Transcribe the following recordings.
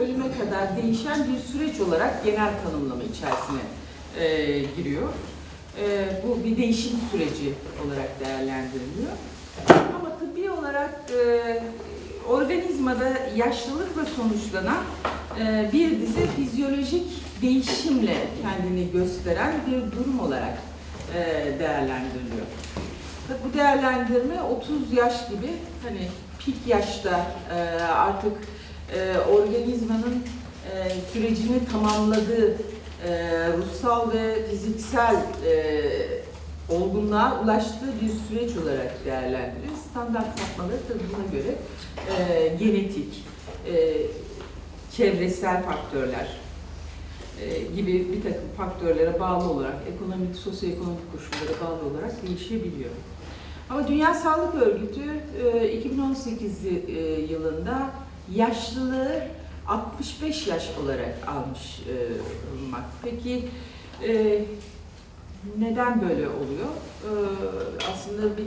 ölüme kadar değişen bir süreç olarak genel tanımlama içerisine e, giriyor. E, bu bir değişim süreci olarak değerlendiriliyor. Ama tıbbi olarak e, organizmada yaşlılıkla sonuçlanan e, bir dizi fizyolojik değişimle kendini gösteren bir durum olarak e, değerlendiriliyor. Bu değerlendirme 30 yaş gibi hani pik yaşta e, artık e, organizmanın e, sürecini tamamladığı e, ruhsal ve fiziksel e, olgunluğa ulaştığı bir süreç olarak değerlendirilir. Standart sapmaları tabii buna göre e, genetik, e, çevresel faktörler e, gibi bir takım faktörlere bağlı olarak, ekonomik, sosyoekonomik koşullara bağlı olarak değişebiliyor. Ama Dünya Sağlık Örgütü e, 2018 y- e, yılında yaşlılığı 65 yaş olarak almış e, bulunmak. Peki e, neden böyle oluyor? E, aslında bir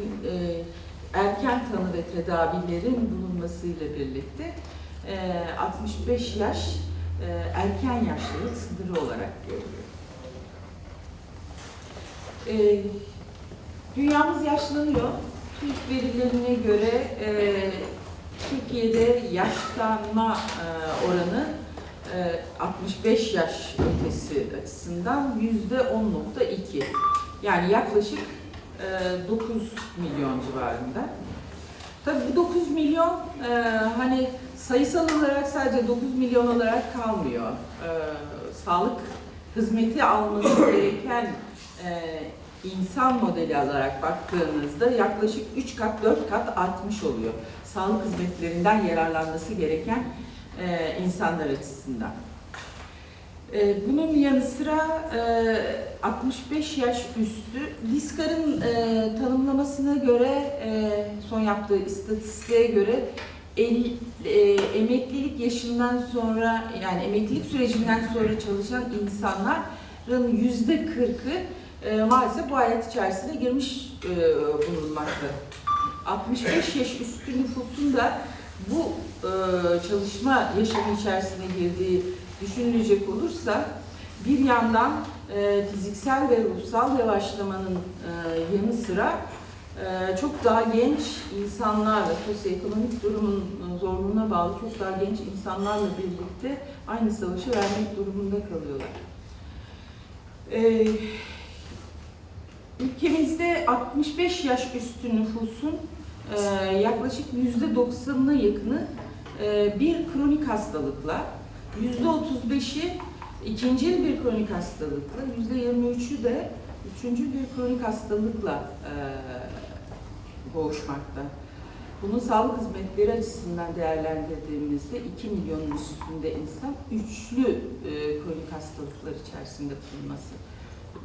erken tanı ve tedavilerin bulunmasıyla birlikte e, 65 yaş erken yaşlılık sınırı olarak görülüyor. E, dünyamız yaşlanıyor. TÜİK verilerine göre e, Türkiye'de yaşlanma e, oranı e, 65 yaş ötesi açısından yüzde 10.2. Yani yaklaşık e, 9 milyon civarında. Tabii bu 9 milyon e, hani sayısal olarak sadece 9 milyon olarak kalmıyor. E, sağlık hizmeti alması gereken e, insan modeli olarak baktığınızda yaklaşık 3 kat 4 kat artmış oluyor. Sağlık hizmetlerinden yararlanması gereken e, insanlar açısından. E, bunun yanı sıra e, 65 yaş üstü, Diskar'ın e, tanımlamasına göre, e, son yaptığı istatistiğe göre el, e, emeklilik yaşından sonra, yani emeklilik sürecinden sonra çalışan insanların yüzde kırkı e, maalesef bu hayat içerisine girmiş e, bulunmakta. 65 yaş üstü nüfusun da bu e, çalışma yaşamı içerisine girdiği düşünülecek olursa bir yandan e, fiziksel ve ruhsal yavaşlamanın e, yanı sıra e, çok daha genç insanlar ve sosyoekonomik durumun e, zorluğuna bağlı çok daha genç insanlarla birlikte aynı savaşı vermek durumunda kalıyorlar. E, ülkemizde 65 yaş üstü nüfusun e, yaklaşık %90'ına yakını e, bir kronik hastalıkla, %35'i ikinci bir kronik hastalıkla, %23'ü de üçüncü bir kronik hastalıkla e, boğuşmakta. Bunu sağlık hizmetleri açısından değerlendirdiğimizde 2 milyonun üstünde insan üçlü e, kronik hastalıklar içerisinde bulunması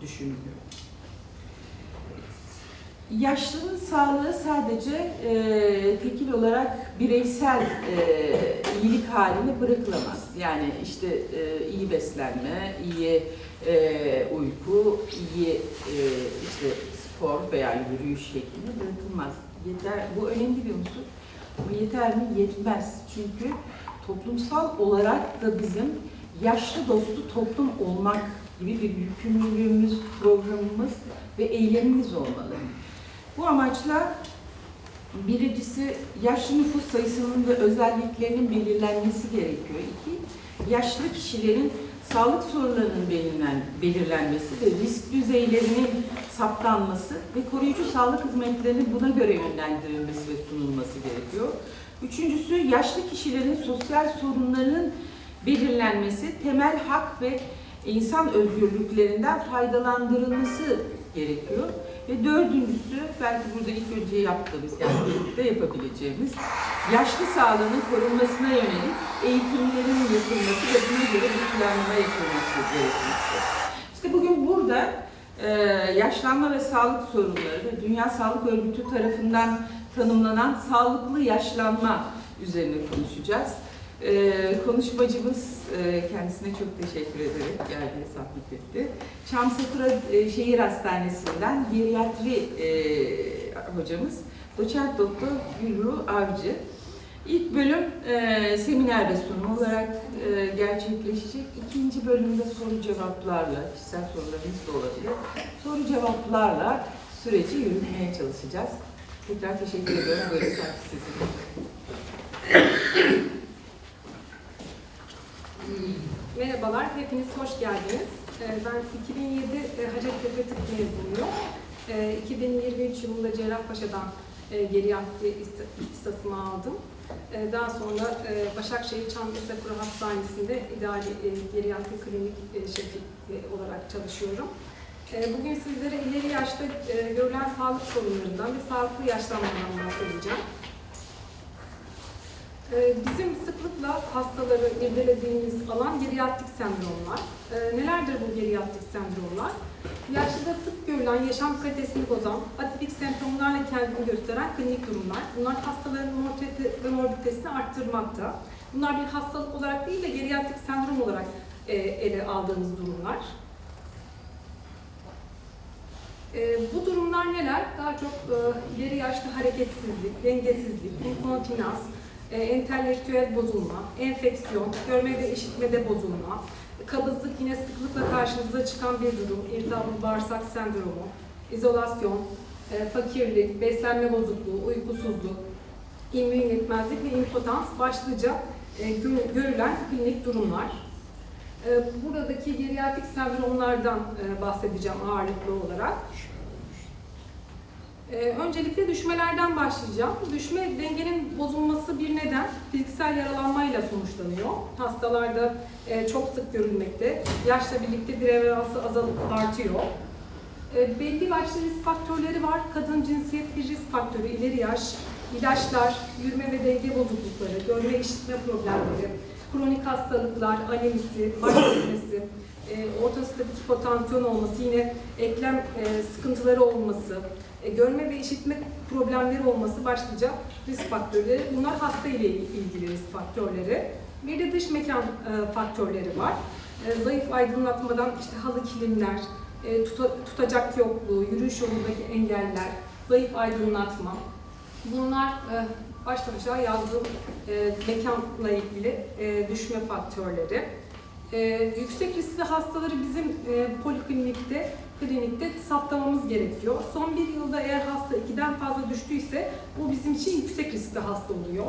düşünülüyor. Yaşlının sağlığı sadece e, tekil olarak bireysel e, iyilik haline bırakılamaz. Yani işte e, iyi beslenme, iyi e, uyku, iyi e, işte spor veya yürüyüş şeklinde bırakılmaz. Yeter, bu önemli bir unsur. Bu yeter mi? Yetmez. Çünkü toplumsal olarak da bizim yaşlı dostu toplum olmak gibi bir yükümlülüğümüz, programımız ve eylemimiz olmalı. Bu amaçla birincisi yaşlı nüfus sayısının ve özelliklerinin belirlenmesi gerekiyor. İki, yaşlı kişilerin sağlık sorunlarının belirlen, belirlenmesi ve risk düzeylerinin saptanması ve koruyucu sağlık hizmetlerinin buna göre yönlendirilmesi ve sunulması gerekiyor. Üçüncüsü yaşlı kişilerin sosyal sorunlarının belirlenmesi, temel hak ve insan özgürlüklerinden faydalandırılması gerekiyor. Ve dördüncüsü, belki burada ilk önce yaptığımız, yani birlikte yapabileceğimiz, yaşlı sağlığının korunmasına yönelik eğitimlerin yapılması ve buna göre bir planlama yapılması gerekmekte. İşte bugün burada e, yaşlanma ve sağlık sorunları ve Dünya Sağlık Örgütü tarafından tanımlanan sağlıklı yaşlanma üzerine konuşacağız. Ee, konuşmacımız e, kendisine çok teşekkür ederek geldi, zahmet etti. Çamsakura e, Şehir Hastanesi'nden geriatri e, hocamız doçent doktor Gülru Avcı. İlk bölüm e, seminer ve sunum olarak e, gerçekleşecek. İkinci bölümde soru cevaplarla, kişisel sorularınız da olabilir. Soru cevaplarla süreci yürütmeye çalışacağız. Tekrar teşekkür ediyorum. Böyle şarkı sizin. Merhabalar, hepiniz hoş geldiniz. Ee, Ben 2007 e, Hacettepe Tıp mezunuyum. Ee, 2023 yılında Cerrahpaşa'dan e, geriatri ihtisasımı aldım. Ee, Daha sonra e, Başakşehir Çankaya Kuru Hastanesi'nde ideal e, geriatri klinik şefi olarak çalışıyorum. Ee, Bugün sizlere ileri yaşta görülen sağlık sorunlarından ve sağlıklı yaşlanmadan bahsedeceğim. Ee, Bizim sıklıkla hastaları irdelediğimiz alan geriatrik sendromlar. Ee, Nelerdir bu geriatrik sendromlar? Yaşlıda sık görülen yaşam kalitesini bozan, atipik semptomlarla kendini gösteren klinik durumlar. Bunlar hastaların mortalite ve morbiditesini arttırmakta. Bunlar bir hastalık olarak değil de geriatrik sendrom olarak e, ele aldığımız durumlar. E, bu durumlar neler? Daha çok e, ileri yaşta hareketsizlik, dengesizlik, inkontinans, e, entelektüel bozulma, enfeksiyon, görme ve işitmede bozulma, kabızlık yine sıklıkla karşımıza çıkan bir durum, irtihablı bağırsak sendromu, izolasyon, e, fakirlik, beslenme bozukluğu, uykusuzluk, immün yetmezlik ve impotans başlıca e, gö- görülen klinik durumlar. E, Buradaki geriatrik sendromlardan bahsedeceğim ağırlıklı olarak. Ee, öncelikle düşmelerden başlayacağım. Düşme dengenin bozulması bir neden fiziksel yaralanmayla sonuçlanıyor. Hastalarda e, çok sık görülmekte. Yaşla birlikte prevalansı azalıp artıyor. E, belli başlı risk faktörleri var. Kadın cinsiyet bir risk faktörü, ileri yaş, ilaçlar, yürüme ve denge bozuklukları, görme işitme problemleri, kronik hastalıklar, anemisi, baş dönmesi, e, orta statik hipotansiyon olması, yine eklem e, sıkıntıları olması, e, görme ve işitme problemleri olması başlıca risk faktörleri. Bunlar hasta ile ilgili risk faktörleri. Bir de dış mekan e, faktörleri var. E, zayıf aydınlatmadan işte halı kilimler, e, tuta- tutacak yokluğu, yürüyüş yolundaki engeller, zayıf aydınlatma. Bunlar e, baştan aşağı yazdığım mekanla ilgili düşme faktörleri. Yüksek riskli hastaları bizim poliklinikte, klinikte saptamamız gerekiyor. Son bir yılda eğer hasta ikiden fazla düştüyse bu bizim için yüksek riskli hasta oluyor.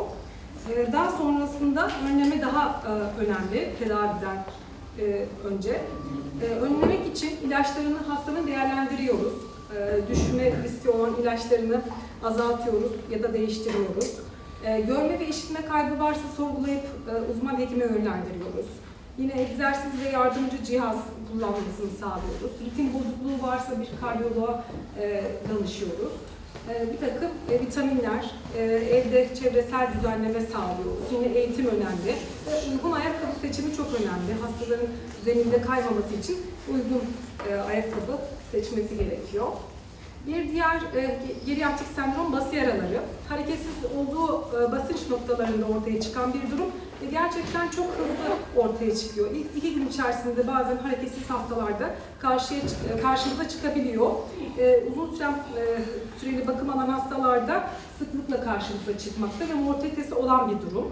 E, daha sonrasında önleme daha e, önemli tedaviden e, önce. E, önlemek için ilaçlarını hastanın değerlendiriyoruz. Düşme riski olan ilaçlarını azaltıyoruz ya da değiştiriyoruz. Görme ve işitme kaybı varsa sorgulayıp uzman hekime yönlendiriyoruz. Yine egzersiz ve yardımcı cihaz kullanmasını sağlıyoruz. Ritim bozukluğu varsa bir kardiyoloğa e, danışıyoruz. E, bir takım e, vitaminler, e, evde çevresel düzenleme sağlıyoruz. Yine eğitim önemli. Ve uygun ayakkabı seçimi çok önemli. Hastaların zeminde kaymaması için uygun e, ayakkabı seçmesi gerekiyor. Bir diğer e, geriatrik sendrom bası yaraları. Hareketsiz olduğu e, basınç noktalarında ortaya çıkan bir durum ve gerçekten çok hızlı ortaya çıkıyor. İlk iki gün içerisinde bazen hareketsiz hastalarda karşıya e, karşımıza çıkabiliyor. E, uzun süren e, süreli bakım alan hastalarda sıklıkla karşımıza çıkmakta ve mortalitesi olan bir durum.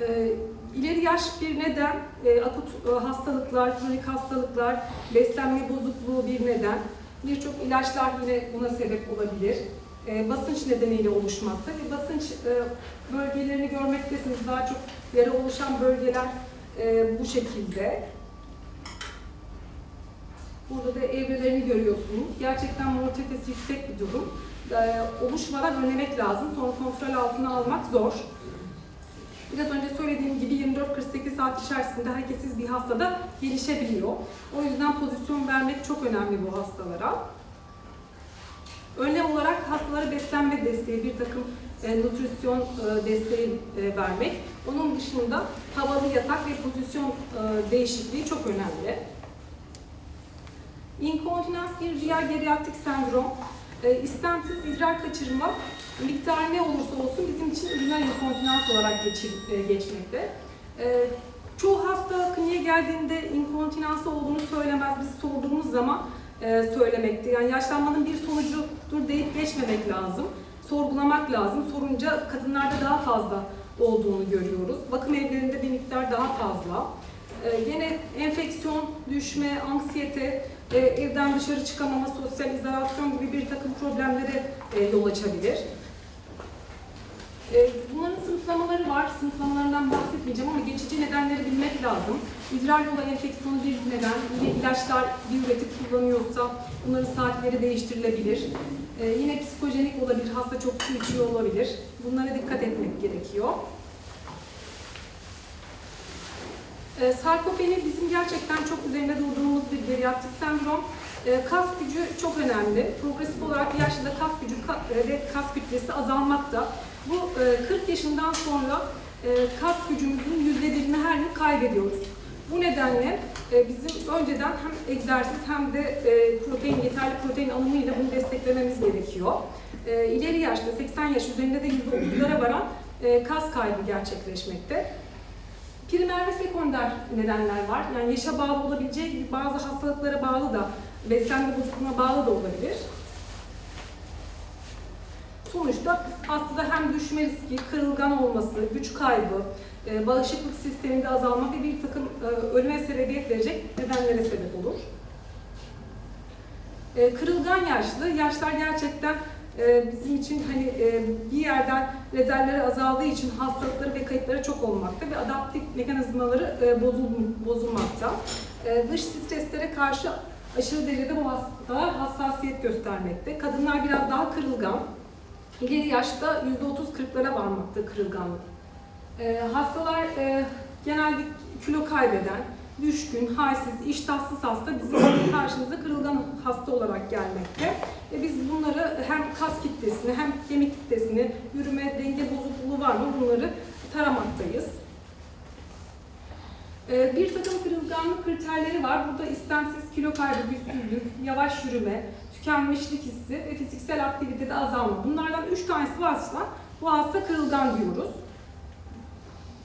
E, ileri yaş bir neden, e, akut e, hastalıklar, kronik hastalıklar, beslenme bozukluğu bir neden. Birçok ilaçlar yine buna sebep olabilir. E, basınç nedeniyle oluşmakta ve basınç e, bölgelerini görmektesiniz. Daha çok yara oluşan bölgeler e, bu şekilde. Burada da evrelerini görüyorsunuz. Gerçekten mortalitesi yüksek bir durum. E, oluşmadan önlemek lazım. Sonra kontrol altına almak zor. Biraz önce söylediğim gibi 24-48 saat içerisinde hareketsiz bir hastada gelişebiliyor. O yüzden pozisyon vermek çok önemli bu hastalara. Önlem olarak hastalara beslenme desteği, bir takım e, nutrisyon e, desteği e, vermek. Onun dışında havalı yatak ve pozisyon e, değişikliği çok önemli. İnkontinans bir diğer geriatrik sendrom. E, istemsiz idrar kaçırma miktarı ne olursa olsun bizim için üriner inkontinans olarak geçir, e, geçmekte. E, çoğu hasta kliniğe geldiğinde inkontinansı olduğunu söylemez. Biz sorduğumuz zaman e. Yani yaşlanmanın bir sonucudur deyip geçmemek lazım. Sorgulamak lazım. Sorunca kadınlarda daha fazla olduğunu görüyoruz. Bakım evlerinde bir miktar daha fazla. Ee, Gene enfeksiyon, düşme, anksiyete, e, evden dışarı çıkamama, sosyal izolasyon gibi bir takım problemlere e, yol açabilir. E, Bunların sınıflamaları var. Sınıflamalarından bahsetmeyeceğim ama geçici nedenleri bilmek lazım. İdrar yolu enfeksiyonu bir neden. Yine ilaçlar bir üretim kullanıyorsa bunların saatleri değiştirilebilir. E, yine psikojenik olabilir. Hasta çok su içiyor olabilir. Bunlara dikkat etmek gerekiyor. E, sarkopeni bizim gerçekten çok üzerinde durduğumuz bir geriatrik sendrom. Kas gücü çok önemli. Progresif olarak yaşlıda kas gücü ka- ve kas kütlesi azalmakta. Bu e, 40 yaşından sonra e, kas gücümüzün %1'ini her yıl kaybediyoruz. Bu nedenle e, bizim önceden hem egzersiz hem de e, protein, yeterli protein alımıyla bunu desteklememiz gerekiyor. E, ileri yaşta 80 yaş üzerinde de %30'lara varan e, kas kaybı gerçekleşmekte. Primer ve sekonder nedenler var. Yani yaşa bağlı olabileceği gibi bazı hastalıklara bağlı da, beslenme bozukluğuna bağlı da olabilir. Sonuçta hastada hem düşme riski, kırılgan olması, güç kaybı, e, bağışıklık sisteminde azalma ve bir takım e, ölüme sebebiyet verecek nedenlere sebep olur. E, Kırılgan yaşlı, yaşlar gerçekten e, bizim için hani e, bir yerden rezervleri azaldığı için hastalıkları ve kayıpları çok olmakta ve adaptif mekanizmaları e, bozul- bozulmakta. E, Dış streslere karşı aşırı derecede bu hastalar hassasiyet göstermekte. Kadınlar biraz daha kırılgan. İleri yaşta %30-40'lara varmakta kırılganlık. E, hastalar e, genelde kilo kaybeden, düşkün, halsiz, iştahsız hasta bizim karşımıza kırılgan hasta olarak gelmekte. Ve biz bunları hem kas kitlesini hem kemik kitlesini, yürüme, denge bozukluğu var mı bunları taramaktayız. Ee, Bir takım kırılganlık kriterleri var. Burada istemsiz kilo kaybı, güçsüzlük, yavaş yürüme, tükenmişlik hissi ve fiziksel aktivitede azalma. Bunlardan üç tanesi varsa bu hasta kırılgan diyoruz.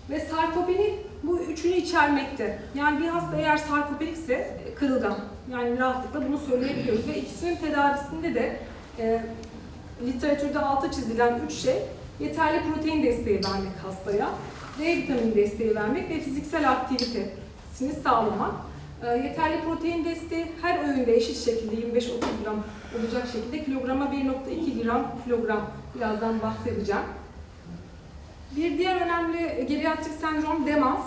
Ve sarkopeni bu üçünü içermekte. Yani bir hasta eğer sarkopenikse e, kırılgan. Yani rahatlıkla bunu söyleyebiliyoruz. Ve ikisinin tedavisinde de e, literatürde altı çizilen üç şey yeterli protein desteği vermek hastaya, D vitamini desteği vermek ve fiziksel aktivitesini sağlamak. E, yeterli protein desteği her öğünde eşit şekilde 25-30 gram olacak şekilde kilograma 1.2 gram kilogram birazdan bahsedeceğim. Bir diğer önemli geriatrik sendrom demans.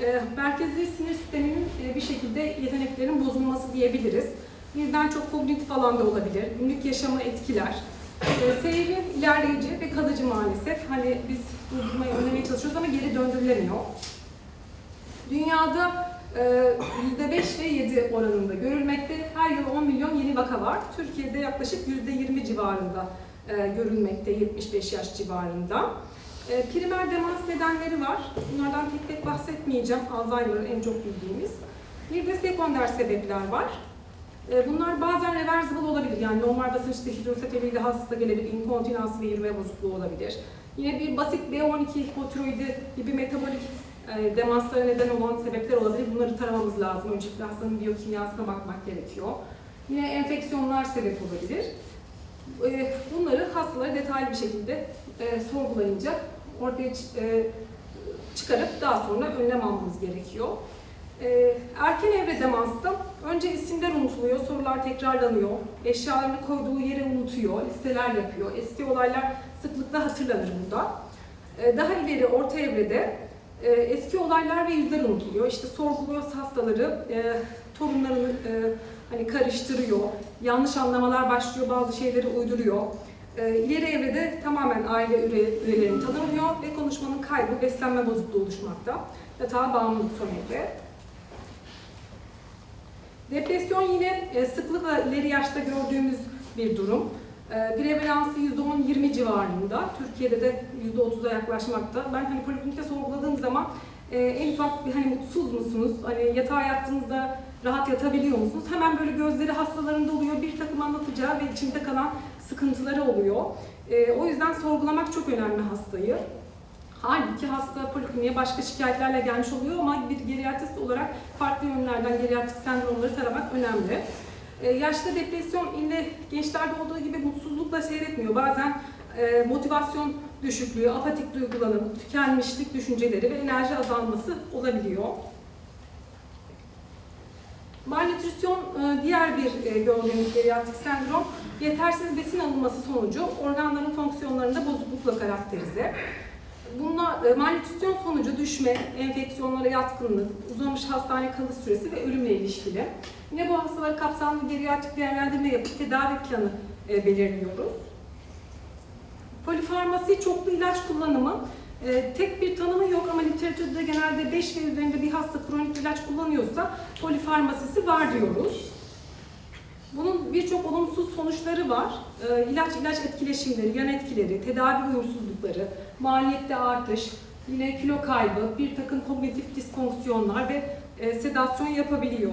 E, Merkezi sinir sisteminin e, bir şekilde yeteneklerinin bozulması diyebiliriz. Birden çok kognitif alanda olabilir, günlük yaşamı etkiler. E, Seyri ilerleyici ve kalıcı maalesef. Hani biz durdurmayı önlemeye çalışıyoruz ama geri döndürülemiyor. Dünyada %5 ve 7 oranında görülmekte. Her yıl 10 milyon yeni vaka var. Türkiye'de yaklaşık %20 civarında e, görülmekte, 75 yaş civarında. E, primer demans nedenleri var. Bunlardan tek tek bahsetmeyeceğim. Alzheimer en çok bildiğimiz. Bir de sekonder sebepler var. E, bunlar bazen reversible olabilir. Yani normal basınçta hidrosefaliyle hasta gelebilir. inkontinans ve yürüme bozukluğu olabilir. Yine bir basit B12 hipotiroidi gibi metabolik e, demanslara neden olan sebepler olabilir. Bunları taramamız lazım. Öncelikle hastanın biyokimyasına bakmak gerekiyor. Yine enfeksiyonlar sebep olabilir. E, Bunları hastalara detaylı bir şekilde e, sorgulayınca ortaya e, çıkarıp daha sonra önlem almamız gerekiyor. E, Erken evre demansta önce isimler unutuluyor, sorular tekrarlanıyor, eşyalarını koyduğu yere unutuyor, listeler yapıyor. Eski olaylar sıklıkla hatırlanır burada. Daha ileri orta evrede e, eski olaylar ve yüzler unutuluyor. İşte sorguluyor hastaları, e, torunlarını e, hani karıştırıyor, yanlış anlamalar başlıyor, bazı şeyleri uyduruyor. E, ileri evrede tamamen aile üye, üyelerinin tanımıyor ve konuşmanın kaybı, beslenme bozukluğu oluşmakta. Yatağa bağımlılık son evre. Depresyon yine e, sıklıkla ileri yaşta gördüğümüz bir durum. Prevalansı %10-20 civarında. Türkiye'de de %30'a yaklaşmakta. Ben hani poliklinikte sorguladığım zaman e, en ufak bir hani mutsuz musunuz? Hani yatağa yattığınızda rahat yatabiliyor musunuz? Hemen böyle gözleri hastalarında oluyor. Bir takım anlatacağı ve içinde kalan sıkıntıları oluyor. E, o yüzden sorgulamak çok önemli hastayı. Halbuki hasta polikliniğe başka şikayetlerle gelmiş oluyor ama bir geriatrist olarak farklı yönlerden geriatrik sendromları taramak önemli. Ee, yaşta depresyon ile gençlerde olduğu gibi mutsuzlukla seyretmiyor. Bazen e, motivasyon düşüklüğü, apatik duygulanım, tükenmişlik düşünceleri ve enerji azalması olabiliyor. Malnütrisyon e, diğer bir e, gördüğümüz geriatrik sendrom, yetersiz besin alınması sonucu organların fonksiyonlarında bozuklukla karakterize. Bununla e, malnütrisyon sonucu düşme, enfeksiyonlara yatkınlık, uzamış hastane kalış süresi ve ölümle ilişkili. Yine bu hastaları kapsamlı geriatrik değerlendirme yapıp tedavi planı e, belirliyoruz. Polifarmasi çoklu ilaç kullanımı e, tek bir tanımı yok ama literatürde genelde 5 ve üzerinde bir hasta kronik ilaç kullanıyorsa polifarmasisi var diyoruz. Bunun birçok olumsuz sonuçları var. E, ilaç ilaç etkileşimleri, yan etkileri, tedavi uyumsuzlukları, maliyette artış, yine kilo kaybı, bir takım kognitif disfonksiyonlar ve e, sedasyon yapabiliyor.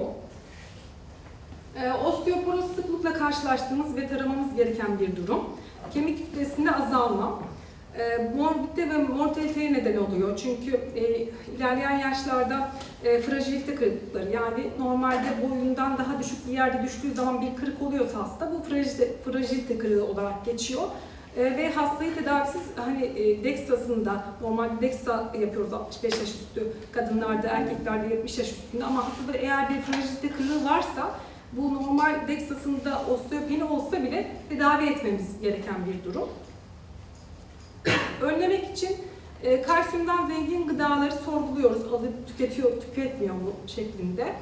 E, osteoporoz sıklıkla karşılaştığımız ve taramamız gereken bir durum. Kemik kütlesinde azalma, e, morbidite ve mortaliteye neden oluyor. Çünkü e, ilerleyen yaşlarda e, fragilite kırıklıkları yani normalde boyundan daha düşük bir yerde düştüğü zaman bir kırık oluyorsa hasta bu fragilite, fragilite kırığı olarak geçiyor. E, ve hastayı tedavisiz hani e, Dextra'sında normalde Dextra yapıyoruz 65 yaş üstü kadınlarda, erkeklerde 70 yaş üstünde ama hastada eğer bir fragilite kırığı varsa bu normal Dextra'sında osteopeni olsa bile tedavi etmemiz gereken bir durum. Önlemek için e, kalsiyumdan zengin gıdaları sorguluyoruz. Alıp tüketiyor, tüketmiyor mu şeklinde.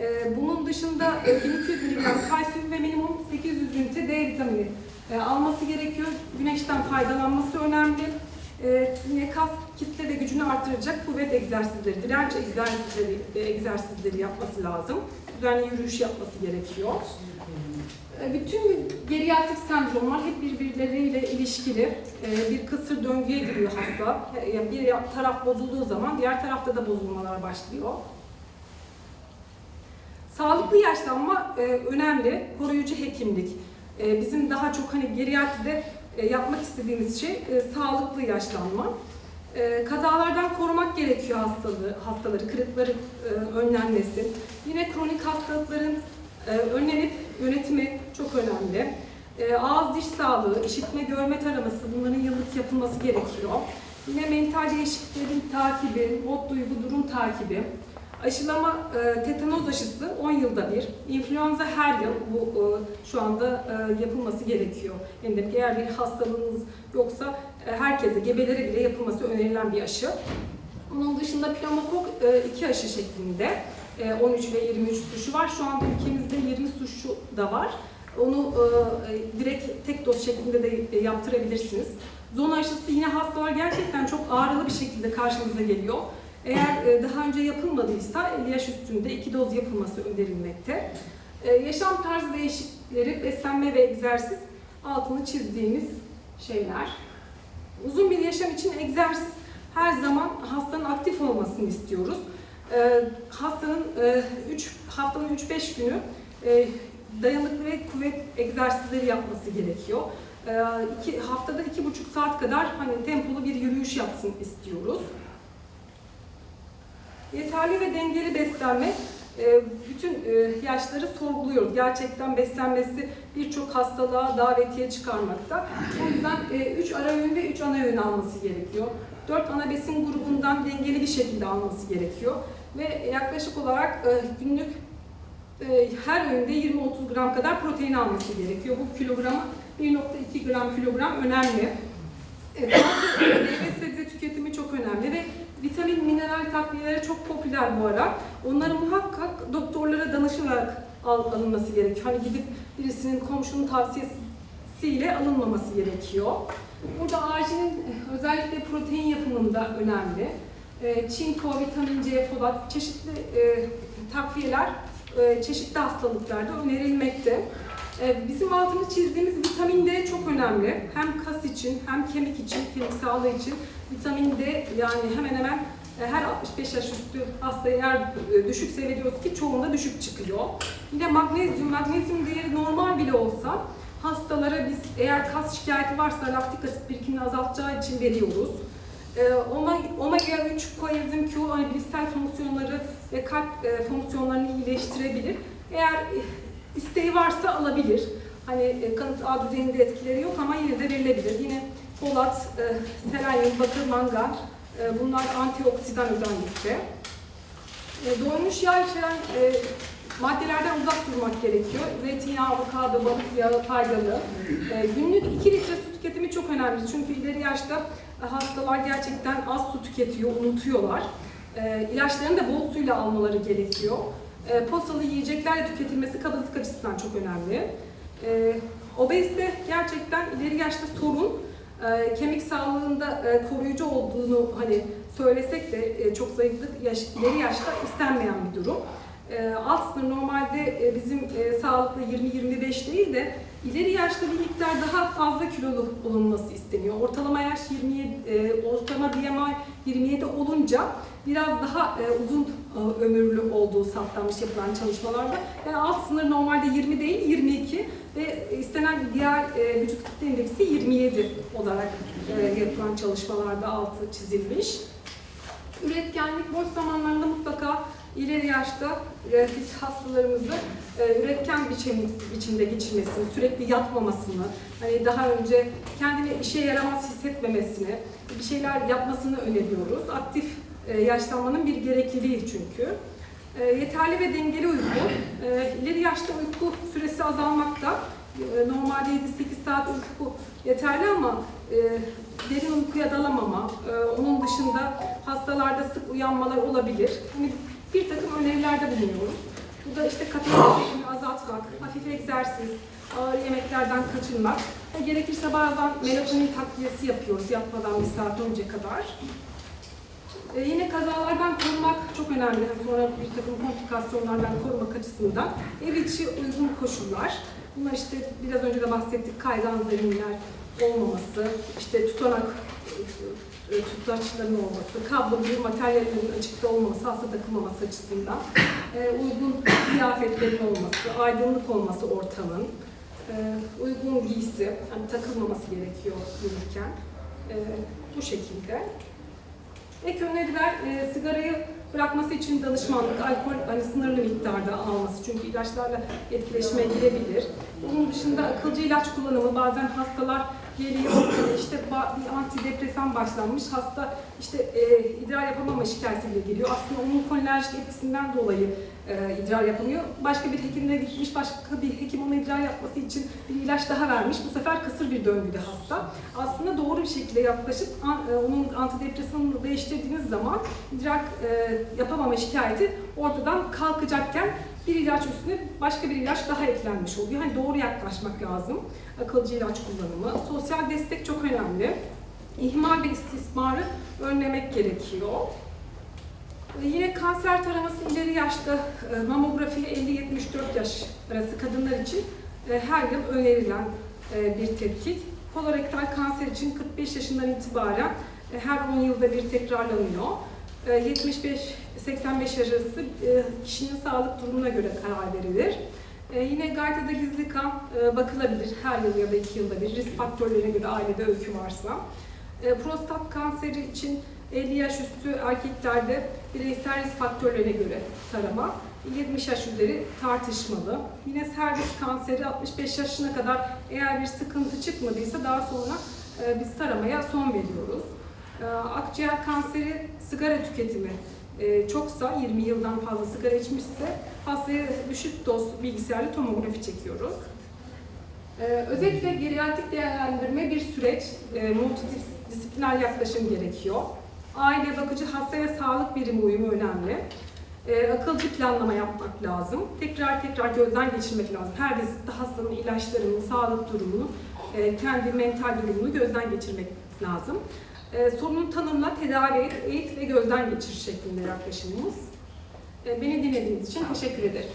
E, bunun dışında e, 1200 mg kalsiyum ve minimum 800 ünite D vitamini e, alması gerekiyor. Güneşten faydalanması önemli. E, kas kitle ve gücünü artıracak kuvvet egzersizleri, direnç egzersizleri, e, egzersizleri yapması lazım. Düzenli yürüyüş yapması gerekiyor. E, Bütün geriatrik sendromlar hep birbirleriyle ilişkili. E, Bir kısır döngüye giriyor hasta. E, Bir taraf bozulduğu zaman diğer tarafta da bozulmalar başlıyor. Sağlıklı yaşlanma e, önemli. Koruyucu hekimlik. E, Bizim daha çok hani geriatride e, yapmak istediğimiz şey e, sağlıklı yaşlanma. E, Kazalardan korumak gerekiyor hastalığı, hastaları, kırıkları e, önlenmesi. Yine kronik hastalıkların e, önlenip yönetimi çok önemli. E, ağız diş sağlığı, işitme görme taraması bunların yıllık yapılması gerekiyor. Yine mental değişikliklerin takibi, mod duygu durum takibi. Aşılama e, tetanoz aşısı 10 yılda bir. İnfluenza her yıl bu e, şu anda e, yapılması gerekiyor. Yani eğer bir hastalığınız yoksa e, herkese, gebelere bile yapılması önerilen bir aşı. Onun dışında pneumokok e, iki aşı şeklinde. E, 13 ve 23 suşu var. Şu anda ülkemizde 20 suşu da var. Onu e, direkt tek doz şeklinde de e, yaptırabilirsiniz. Zona aşısı yine hastalar gerçekten çok ağrılı bir şekilde karşınıza geliyor. Eğer e, daha önce yapılmadıysa 50 yaş üstünde iki doz yapılması önerilmekte. E, Yaşam tarzı değişiklikleri, beslenme ve egzersiz altını çizdiğimiz şeyler. Uzun bir yaşam için egzersiz her zaman hastanın aktif olmasını istiyoruz. E, hastanın 3 haftanın 3-5 günü dayanıklı ve kuvvet egzersizleri yapması gerekiyor. İki, haftada 2,5 saat kadar hani tempolu bir yürüyüş yapsın istiyoruz. Yeterli ve dengeli beslenme e, bütün e, yaşları sorguluyoruz. Gerçekten beslenmesi birçok hastalığa davetiye çıkarmakta. O yüzden 3 ara öğün ve 3 ana öğün alması gerekiyor. 4 ana besin grubundan dengeli bir şekilde alması gerekiyor. Ve yaklaşık olarak e, günlük e, her öğünde 20-30 gram kadar protein alması gerekiyor. Bu kilograma 1.2 gram kilogram önemli. Evet, meyve sebze tüketimi çok önemli ve vitamin, mineral takviyeleri çok popüler bu ara. Onları muhakkak doktorlara danışarak al, alınması gerekiyor. Hani gidip birisinin komşunun tavsiyesiyle alınmaması gerekiyor. Burada arginin özellikle protein yapımında önemli. E, çinko, vitamin C, folat, çeşitli e, takviyeler e, çeşitli hastalıklarda önerilmekte. E, Bizim altını çizdiğimiz vitamin D çok önemli. Hem kas için hem kemik için, kemik sağlığı için vitamin D yani hemen hemen e, her 65 yaş üstü hastaya eğer e, düşük seviyoruz ki çoğunda düşük çıkıyor. Yine magnezyum, magnezyum değeri normal bile olsa hastalara biz eğer kas şikayeti varsa laktik asit birikimini azaltacağı için veriyoruz. E, Omega 3 koenzim Q hani bilişsel fonksiyonları ve kalp fonksiyonlarını iyileştirebilir. Eğer isteği varsa alabilir. Hani kanıt A düzeyinde etkileri yok ama yine de verilebilir. Yine polat, e, selenyum, bakır, mangan. E, bunlar antioksidan özellikle. E, doymuş yağ içeren e, maddelerden uzak durmak gerekiyor. Zeytinyağı, avokado, balık yağı faydalı. E, günlük 2 litre su tüketimi çok önemli. Çünkü ileri yaşta e, hastalar gerçekten az su tüketiyor, unutuyorlar. E, ilaçlarını da bol suyla almaları gerekiyor. E, posalı yiyeceklerle tüketilmesi kabızlık açısından çok önemli. E, obezite gerçekten ileri yaşta sorun. E, kemik sağlığında e, koruyucu olduğunu hani söylesek de e, çok zayıflık yaş, ileri yaşta istenmeyen bir durum. E, alt sınır normalde e, bizim e, sağlıklı 20-25 değil de ileri yaşta bir miktar daha fazla kilolu bulunması isteniyor. Ortalama yaş 27, e, ortalama BMI 27 olunca biraz daha uzun e, ömürlü olduğu saptanmış yapılan çalışmalarda. Yani alt sınır normalde 20 değil 22 ve istenen diğer e, vücut kitle indeksi 27 olarak e, yapılan çalışmalarda altı çizilmiş. Üretkenlik boş zamanlarında mutlaka ileri yaşta e, hastalarımızı e, üretken biçim, biçimde geçirmesini, sürekli yatmamasını, hani daha önce kendini işe yaramaz hissetmemesini, bir şeyler yapmasını öneriyoruz. Aktif e, yaşlanmanın bir gerekliliği çünkü. E, yeterli ve dengeli uyku. E, ileri yaşta uyku süresi azalmakta. E, normalde 7-8 saat uyku yeterli ama e, derin uykuya dalamama, e, onun dışında hastalarda sık uyanmalar olabilir. Hani bir takım önerilerde bulunuyoruz. Bu da işte tüketimini azaltmak, hafif egzersiz, ağır yemeklerden kaçınmak. gerekirse bazen melatonin takviyesi yapıyoruz yatmadan bir saat önce kadar. Ee, yine kazalardan korunmak çok önemli. Sonra bir takım komplikasyonlardan korumak açısından ev içi uygun koşullar. Bunlar işte biraz önce de bahsettik kaygan zeminler olmaması, işte tutanak e, tutaçların olması, kablo gibi materyallerin açıkta olmaması, hasta takılmaması açısından e, uygun kıyafetlerin olması, aydınlık olması ortamın, e, uygun giysi, yani takılmaması gerekiyor yürürken. E, bu şekilde. Ek öneriler e, sigarayı bırakması için danışmanlık, alkol hani sınırlı miktarda alması çünkü ilaçlarla etkileşime girebilir. Bunun dışında akılcı ilaç kullanımı bazen hastalar geliyor işte ba- bir antidepresan başlanmış hasta işte e, idrar yapamama şikayetiyle geliyor. Aslında onun kolinerjik etkisinden dolayı e, idrar yapamıyor. Başka bir hekimle gitmiş, başka bir hekim ona idrar yapması için bir ilaç daha vermiş. Bu sefer kısır bir döngüde hasta. Aslında doğru bir şekilde yaklaşıp an- e, onun antidepresanını değiştirdiğiniz zaman idrar e, yapamama şikayeti ortadan kalkacakken bir ilaç üstüne başka bir ilaç daha eklenmiş oluyor. Hani doğru yaklaşmak lazım. Akılcı ilaç kullanımı. Sosyal destek çok önemli. İhmal ve istismarı önlemek gerekiyor. Yine kanser taraması ileri yaşta e, mamografi 50-74 yaş arası kadınlar için e, her yıl önerilen e, bir tetkik. Kolorektal kanser için 45 yaşından itibaren her 10 yılda bir tekrarlanıyor. E, 75-85 yaş arası e, kişinin sağlık durumuna göre karar verilir. E, Yine gaytada gizli kan e, bakılabilir her yıl ya da iki yılda bir risk faktörlerine göre ailede öykü varsa. Prostat kanseri için 50 yaş üstü erkeklerde bireysel risk faktörlerine göre tarama, 70 yaş üzeri tartışmalı. Yine servis kanseri 65 yaşına kadar eğer bir sıkıntı çıkmadıysa daha sonra biz taramaya son veriyoruz. E, Akciğer kanseri sigara tüketimi e, çoksa 20 yıldan fazla sigara içmişse hastaya düşük doz bilgisayarlı tomografi çekiyoruz. Ee, özellikle geriatrik değerlendirme bir süreç, e, multidisipliner yaklaşım gerekiyor. Aile, bakıcı, hasta ve sağlık birimi uyumu önemli. E, akılcı planlama yapmak lazım. Tekrar tekrar gözden geçirmek lazım. Her vizitte hastanın ilaçlarını, sağlık durumunu, e, kendi mental durumunu gözden geçirmek lazım. E, sorunu tanımla, tedavi eğit ve gözden geçir şeklinde yaklaşımımız. E, beni dinlediğiniz için teşekkür ederim.